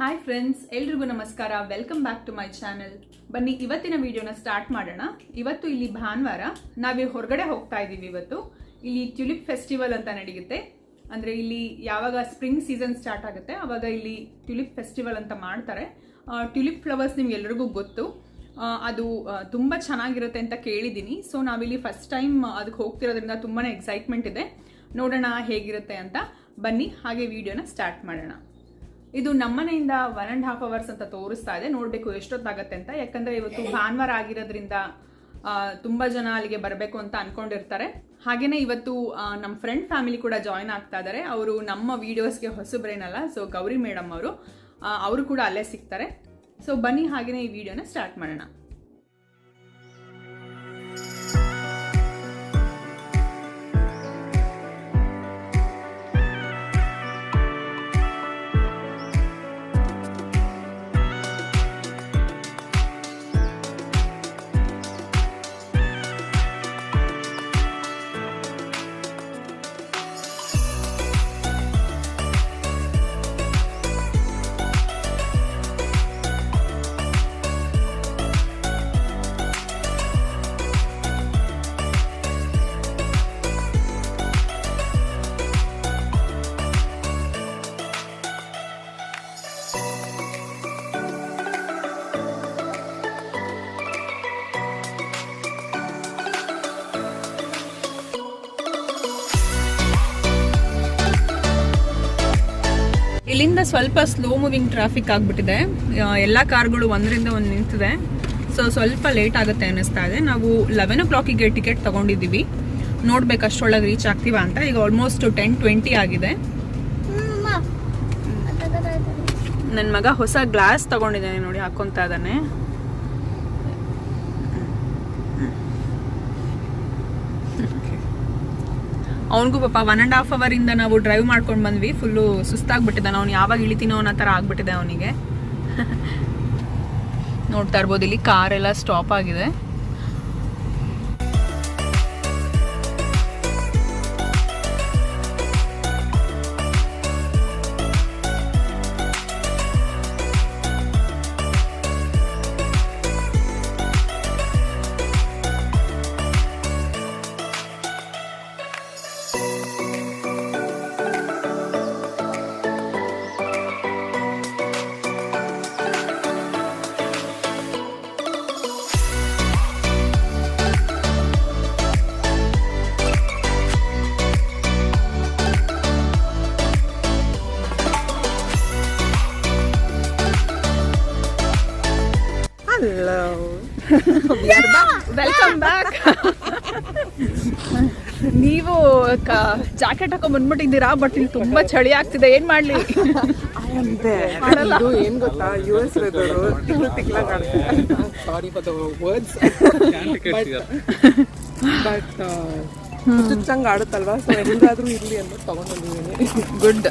Hi friends ಎಲ್ರಿಗೂ ನಮಸ್ಕಾರ. Welcome back to my channel ಬನ್ನಿ, ಇವತ್ತಿನ ವಿಡಿಯೋನ ಸ್ಟಾರ್ಟ್ ಮಾಡೋಣ. ಇವತ್ತು ಇಲ್ಲಿ ಭಾನುವಾರ ನಾವೇ ಹೊರಗಡೆ ಹೋಗ್ತಾ ಇದ್ದೀವಿ ಇವತ್ತು. ಇಲ್ಲಿ ಟ್ಯುಲಿಪ್ ಫೆಸ್ಟಿವಲ್ ಅಂತ ನಡೆಯುತ್ತೆ ಅಂದರೆ ಇಲ್ಲಿ ಯಾವಾಗ ಸ್ಪ್ರಿಂಗ್ ಸೀಸನ್ ಸ್ಟಾರ್ಟ್ ಆಗುತ್ತೆ ಆವಾಗ ಇಲ್ಲಿ ಟ್ಯುಲಿಪ್ ಫೆಸ್ಟಿವಲ್ ಅಂತ ಮಾಡ್ತಾರೆ. ಟ್ಯುಲಿಪ್ ಫ್ಲವರ್ಸ್ ನಿಮ್ಗೆ ಎಲ್ರಿಗೂ ಗೊತ್ತು. ಅದು ತುಂಬ ಚೆನ್ನಾಗಿರುತ್ತೆ ಅಂತ ಕೇಳಿದ್ದೀನಿ. ಸೊ ನಾವಿಲ್ಲಿ ಫಸ್ಟ್ ಟೈಮ್ ಅದಕ್ಕೆ ಹೋಗ್ತಿರೋದ್ರಿಂದ ತುಂಬಾ ಎಕ್ಸೈಟ್ಮೆಂಟ್ ಇದೆ. ನೋಡೋಣ ಹೇಗಿರುತ್ತೆ ಅಂತ. ಬನ್ನಿ, ಹಾಗೆ ವಿಡಿಯೋನ ಸ್ಟಾರ್ಟ್ ಮಾಡೋಣ. ಇದು ನಮ್ಮನೆಯಿಂದ ಒನ್ ಆ್ಯಂಡ್ ಹಾಫ್ ಅವರ್ಸ್ ಅಂತ ತೋರಿಸ್ತಾ ಇದೆ. ನೋಡಬೇಕು ಎಷ್ಟೊತ್ತಾಗತ್ತೆ ಅಂತ. ಯಾಕಂದರೆ ಇವತ್ತು ಭಾನುವಾರ ಆಗಿರೋದ್ರಿಂದ ತುಂಬ ಜನ ಅಲ್ಲಿಗೆ ಬರಬೇಕು ಅಂತ ಅನ್ಕೊಂಡಿರ್ತಾರೆ. ಹಾಗೇನೆ ಇವತ್ತು ನಮ್ಮ ಫ್ರೆಂಡ್ ಫ್ಯಾಮಿಲಿ ಕೂಡ ಜಾಯ್ನ್ ಆಗ್ತಾ ಇದ್ದಾರೆ ಅವರು ನಮ್ಮ ವೀಡಿಯೋಸ್ಗೆ ಹೊಸಬ್ರೇನಲ್ಲ ಸೊ ಗೌರಿ ಮೇಡಮ್ ಅವರು ಅವರು ಕೂಡ ಅಲ್ಲೇ ಸಿಗ್ತಾರೆ. ಸೊ ಬನ್ನಿ ಹಾಗೆಯೇ ಈ ವಿಡಿಯೋನ ಸ್ಟಾರ್ಟ್ ಮಾಡೋಣ. ಸ್ವಲ್ಪ ಸ್ಲೋ ಮೂವಿಂಗ್ ಟ್ರಾಫಿಕ್ ಆಗಿಬಿಟ್ಟಿದೆ. ಎಲ್ಲ ಕಾರ್ಗಳು ಒಂದರಿಂದ ಒಂದು ನಿಂತಿದೆ. ಸೊ ಸ್ವಲ್ಪ ಲೇಟ್ ಆಗುತ್ತೆ ಅನ್ನಿಸ್ತಾ ಇದೆ. ನಾವು ಲೆವೆನ್ ಓ ಕ್ಲಾಕಿಗೆ ಟಿಕೆಟ್ ತೊಗೊಂಡಿದ್ದೀವಿ. ನೋಡ್ಬೇಕು ಅಷ್ಟೊಳಗೆ ರೀಚ್ ಆಗ್ತೀವಾ ಅಂತ. ಈಗ ಆಲ್ಮೋಸ್ಟ್ ಟೆನ್ ಟ್ವೆಂಟಿ ಆಗಿದೆ. ನನ್ನ ಮಗ ಹೊಸ ಗ್ಲಾಸ್ ತಗೊಂಡಿದ್ದಾನೆ ನೋಡಿ ಹಾಕೊಂತ ಇದ್ದಾನೆ. ಅವನಿಗೂ ಪಾಪ ಒನ್ ಆ್ಯಂಡ್ ಹಾಫ್ ಅವರಿಂದ ನಾವು ಡ್ರೈವ್ ಮಾಡ್ಕೊಂಡು ಬಂದ್ವಿ. ಫುಲ್ಲು ಸುಸ್ತಾಗ್ಬಿಟ್ಟಿದ್ದಾನೆ. ಅವ್ನು ಯಾವಾಗ ಇಳಿತೀನೋ ಅನ್ನೋ ಥರ ಆಗ್ಬಿಟ್ಟಿದೆ ಅವನಿಗೆ. ನೋಡ್ತಾ ಇರ್ಬೋದು, ಇಲ್ಲಿ ಕಾರ್ ಎಲ್ಲ ಸ್ಟಾಪ್ ಆಗಿದೆ. ವೆಲ್ಕಮ್ ಬ್ಯಾಕ್ ನೀವು ಜಾಕೆಟ್ ಹಾಕೊಂಡ್ ಬಂದ್ಬಿಟ್ಟಿದ್ದೀರಾ? ಬಟ್ ಇಲ್ಲಿ ತುಂಬಾ ಚಳಿ ಆಗ್ತಿದೆ. ಏನ್ ಮಾಡ್ಲಿ? I am there. ಇದು ಏನ್ ಗೊತ್ತಾ? ಯು ಎಸ್ ವೆದರು ತಿಕ್ಲು ಆಡ್ತಾರೆ sorry for the words but ಚುಚ್ಚಂಗ್ ಆಡುತ್ತಲ್ವಾ? ಸೊ ಹೆಂಗಾದ್ರೂ ಇರ್ಲಿ ಅಂತ ತಗೊಂಡ್ ಗುಡ್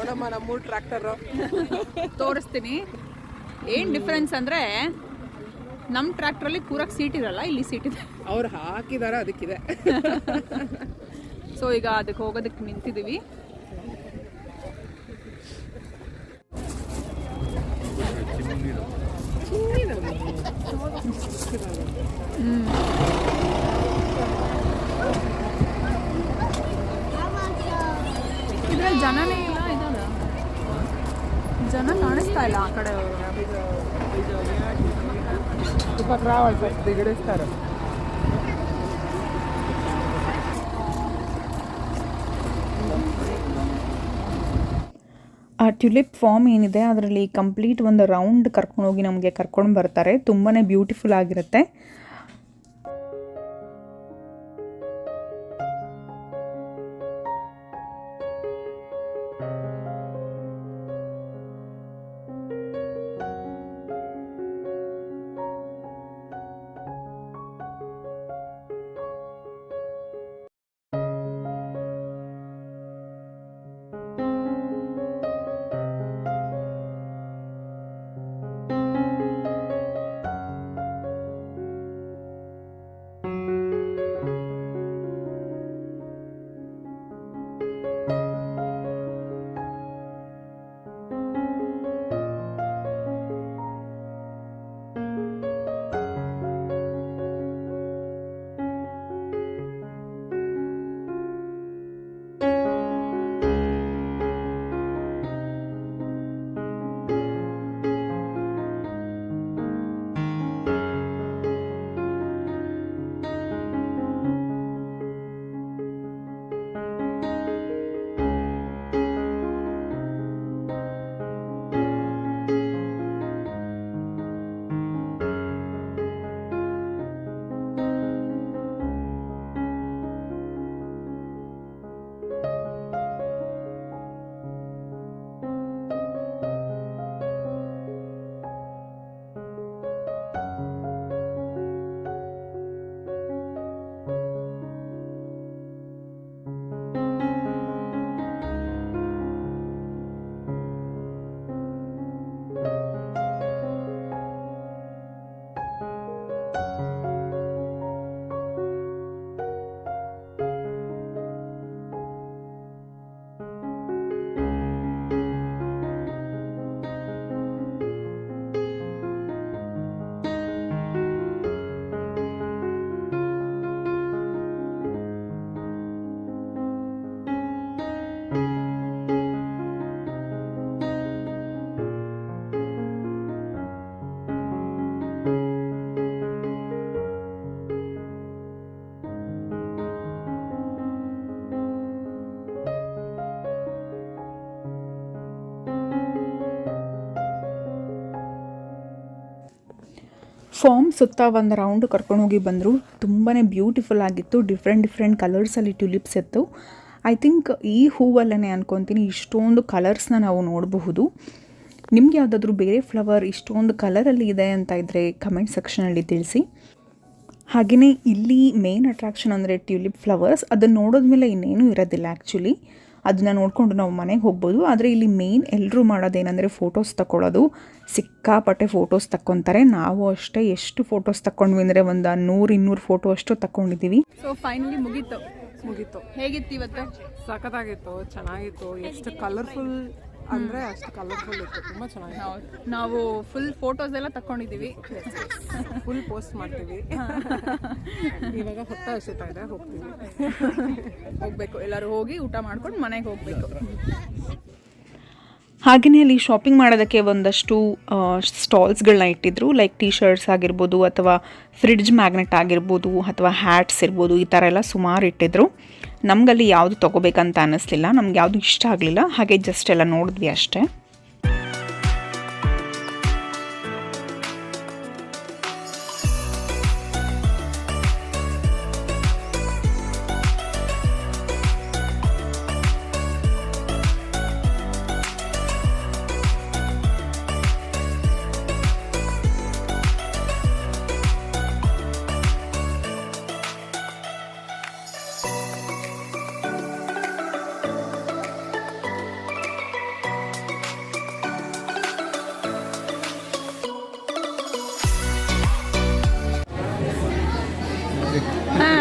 ನೋಡಮ್ಮ ನಮ್ಮ ಟ್ರ್ಯಾಕ್ಟರ್ ತೋರಿಸ್ತೀನಿ. ಏನು ಡಿಫ್ರೆನ್ಸ್ ಅಂದರೆ ನಮ್ಮ ಟ್ರ್ಯಾಕ್ಟ್ರಲ್ಲಿ ಕೂರಕ್ಕೆ ಸೀಟ್ ಇರಲ್ಲ ಇಲ್ಲಿ ಸೀಟ್ ಇದೆ. ಅವ್ರು ಹಾಕಿದಾರ ಅದಕ್ಕಿದೆ. ಸೊ ಈಗ ಅದಕ್ಕೆ ಹೋಗೋದಕ್ಕೆ ನಿಂತಿದ್ದೀವಿ. ಇದ್ರಲ್ಲಿ ಜನನೇ ಇಲ್ಲ ಆ ಕಡೆ ಆ ಟ್ಯುಲಿಪ್ ಫಾರ್ಮ್ ಏನಿದೆ ಅದರಲ್ಲಿ ಕಂಪ್ಲೀಟ್ ಒಂದು ರೌಂಡ್ ಕರ್ಕೊಂಡೋಗಿ ನಮಗೆ ಕರ್ಕೊಂಡು ಬರ್ತಾರೆ. ತುಂಬಾ ಬ್ಯೂಟಿಫುಲ್ ಆಗಿರುತ್ತೆ. ಫಾರ್ಮ್ ಸುತ್ತ ಒಂದು ರೌಂಡ್ ಕರ್ಕೊಂಡೋಗಿ ಬಂದರು. ತುಂಬಾ ಬ್ಯೂಟಿಫುಲ್ ಆಗಿತ್ತು. ಡಿಫ್ರೆಂಟ್ ಡಿಫ್ರೆಂಟ್ ಕಲರ್ಸಲ್ಲಿ ಟ್ಯೂಲಿಪ್ಸ್ ಇತ್ತು. ಐ ಥಿಂಕ್ ಈ ಹೂವಲ್ಲೇ ಅಂದ್ಕೊತೀನಿ ಇಷ್ಟೊಂದು ಕಲರ್ಸ್ನ ನಾವು ನೋಡಬಹುದು. ನಿಮ್ಗೆ ಯಾವುದಾದ್ರೂ ಬೇರೆ ಫ್ಲವರ್ ಇಷ್ಟೊಂದು ಕಲರಲ್ಲಿ ಇದೆ ಅಂತ ಇದ್ದರೆ ಕಮೆಂಟ್ ಸೆಕ್ಷನಲ್ಲಿ ತಿಳಿಸಿ. ಹಾಗೆಯೇ ಇಲ್ಲಿ ಮೇನ್ ಅಟ್ರಾಕ್ಷನ್ ಅಂದರೆ ಟ್ಯೂಲಿಪ್ ಫ್ಲವರ್ಸ್ ಅದನ್ನು ನೋಡೋದ್ಮೇಲೆ ಇನ್ನೇನು ಇರೋದಿಲ್ಲ ಆ್ಯಕ್ಚುಲಿ ಅದನ್ನ ನೋಡಿಕೊಂಡು ನಾವು ಮನೆಗೆ ಹೋಗ್ಬೋದು. ಆದರೆ ಇಲ್ಲಿ ಮೇನ್ ಎಲ್ಲರೂ ಮಾಡೋದೇನೆಂದರೆ ಫೋಟೋಸ್ ತಗೊಳ್ಳೋದು ಸಿಕ್ಕಾಪಟ್ಟೆ ಫೋಟೋಸ್ ತಕ್ಕೊತಾರೆ. ನಾವು ಅಷ್ಟೇ ಎಷ್ಟು ಫೋಟೋಸ್ ತಗೊಂಡ್ವಿ ಅಂದರೆ ಒಂದು ನೂರು ಇನ್ನೂರು ಫೋಟೋ ಅಷ್ಟು ತಗೊಂಡಿದ್ದೀವಿ ಸೊ ಫೈನಲಿ ಮುಗೀತು. ಮುಗೀತು. ಹೇಗಿತ್ತು ಇವತ್ತು? ಸಖತ್ತಾಗಿತ್ತು ಚೆನ್ನಾಗಿತ್ತು. ಎಷ್ಟು ಕಲರ್ಫುಲ್ ಅಂದ್ರೆ ಅಷ್ಟು ಕಲರ್ಫುಲ್ ಇತ್ತು ತುಂಬಾ ಚೆನ್ನಾಗಿತ್ತು. ಹೌದು. ನಾವು ಫುಲ್ ಫೋಟೋಸ್ ಎಲ್ಲ ತಕೊಂಡಿದ್ದೀವಿ ಫುಲ್ ಪೋಸ್ಟ್ ಮಾಡ್ತೀವಿ. ಇವಾಗ ಹೊತ್ತ ಹಸಿತಾ ಇದೆ ಹೋಗ್ತೀವಿ. ಹೋಗ್ಬೇಕು ಎಲ್ಲರೂ ಹೋಗಿ ಊಟ ಮಾಡ್ಕೊಂಡು ಮನೆಗೆ ಹೋಗ್ಬೇಕು. ಹಾಗೆಯೇ ಅಲ್ಲಿ ಶಾಪಿಂಗ್ ಮಾಡೋದಕ್ಕೆ ಒಂದಷ್ಟು ಸ್ಟಾಲ್ಸ್ಗಳನ್ನ ಇಟ್ಟಿದ್ರು ಲೈಕ್ ಟೀ ಶರ್ಟ್ಸ್ ಆಗಿರ್ಬೋದು ಅಥವಾ ಫ್ರಿಡ್ಜ್ ಮ್ಯಾಗ್ನೆಟ್ ಆಗಿರ್ಬೋದು ಅಥವಾ ಹ್ಯಾಟ್ಸ್ ಇರ್ಬೋದು ಈ ಥರ ಎಲ್ಲ ಸುಮಾರು ಇಟ್ಟಿದ್ರು. ನಮಗಲ್ಲಿ ಯಾವುದು ತೊಗೋಬೇಕಂತ ಅನ್ನಿಸ್ಲಿಲ್ಲ ನಮ್ಗೆ ಯಾವುದು ಇಷ್ಟ ಆಗಲಿಲ್ಲ ಹಾಗೆ ಜಸ್ಟ್ ಎಲ್ಲ ನೋಡಿದ್ವಿ ಅಷ್ಟೇ.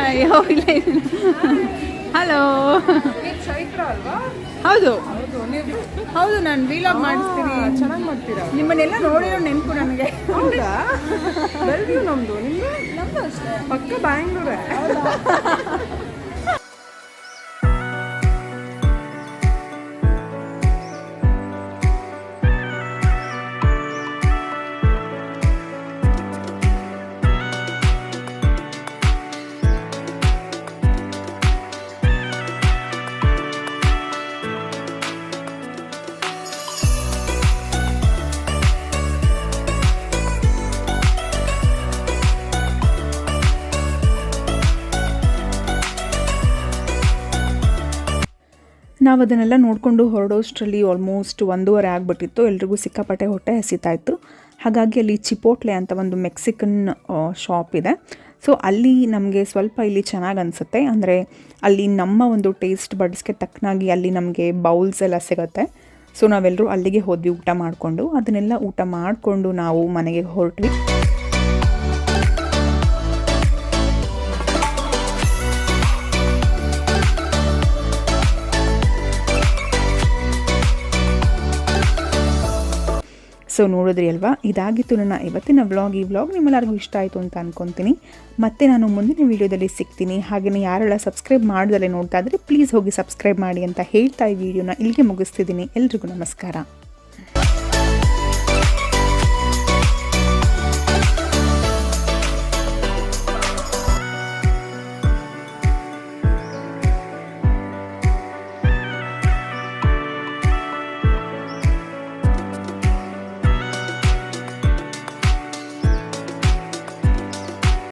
ಅಯ್ಯೋ ಇಲ್ಲ ಹಲೋ ಚೈತ್ರ ಅಲ್ವಾ ಹೌದು. ಹೌದು ನಾನು ವೀಲಾಗ್ ಮಾಡಿಸ್ತೀನಿ. ಚೆನ್ನಾಗಿ ಮಾಡ್ತೀರಾ? ನಿಮ್ಮನ್ನೆಲ್ಲ ನೋಡಿರೋ ನೆನಪು ನನಗೆ. ಹೌದಾ? ನಮ್ದು. ಅಷ್ಟೇ ಪಕ್ಕ ಬ್ಯಾಂಗ್ಳೂರೇ ನಾವು ಅದನ್ನೆಲ್ಲ ನೋಡಿಕೊಂಡು ಹೊರಡೋಷ್ಟರಲ್ಲಿ ಆಲ್ಮೋಸ್ಟ್ ಒಂದೂವರೆ ಆಗಿಬಿಟ್ಟಿತ್ತು. ಎಲ್ರಿಗೂ ಸಿಕ್ಕಾಪಟ್ಟೆ ಹೊಟ್ಟೆ ಹಸಿತಾ ಇತ್ತು. ಹಾಗಾಗಿ ಅಲ್ಲಿ ಚಿಪೋಟ್ಲೆ ಅಂತ ಒಂದು ಮೆಕ್ಸಿಕನ್ ಶಾಪ್ ಇದೆ. ಸೊ ಅಲ್ಲಿ ನಮಗೆ ಸ್ವಲ್ಪ ಇಲ್ಲಿ ಚೆನ್ನಾಗಿ ಅನಿಸುತ್ತೆ. ಅಂದರೆ ಅಲ್ಲಿ ನಮ್ಮ ಒಂದು ಟೇಸ್ಟ್ ಬಡ್ಸ್ಗೆ ತಕ್ಕನಾಗಿ ಅಲ್ಲಿ ನಮಗೆ ಬೌಲ್ಸ್ ಎಲ್ಲ ಸಿಗುತ್ತೆ. ಸೊ ನಾವೆಲ್ಲರೂ ಅಲ್ಲಿಗೆ ಹೋದ್ವಿ ಊಟ ಮಾಡಿಕೊಂಡು. ಅದನ್ನೆಲ್ಲ ಊಟ ಮಾಡಿಕೊಂಡು ನಾವು ಮನೆಗೆ ಹೊರಟ್ವಿ. ಸೊ ನೋಡಿದ್ರಿ ಅಲ್ವಾ? ಇದಾಗಿತ್ತು ನನ್ನ ಇವತ್ತಿನ ವ್ಲಾಗ್ ಈ ವ್ಲಾಗ್ ನಿಮ್ಮೆಲ್ಲರಿಗೂ ಇಷ್ಟ ಆಯಿತು ಅಂತ ಅನ್ಕೊತೀನಿ. ಮತ್ತೆ ನಾನು ಮುಂದಿನ ವೀಡಿಯೋದಲ್ಲಿ ಸಿಗ್ತೀನಿ. ಹಾಗೆಯೇ ಯಾರೆಲ್ಲ ಸಬ್ಸ್ಕ್ರೈಬ್ ಮಾಡ್ದಲೇ ನೋಡ್ತಾ ಇದ್ರೆ ಪ್ಲೀಸ್ ಹೋಗಿ ಸಬ್ಸ್ಕ್ರೈಬ್ ಮಾಡಿ ಅಂತ ಹೇಳ್ತಾ ಈ ವಿಡಿಯೋನ ಇಲ್ಲಿಗೆ ಮುಗಿಸ್ತಿದ್ದೀನಿ. ಎಲ್ರಿಗೂ ನಮಸ್ಕಾರ.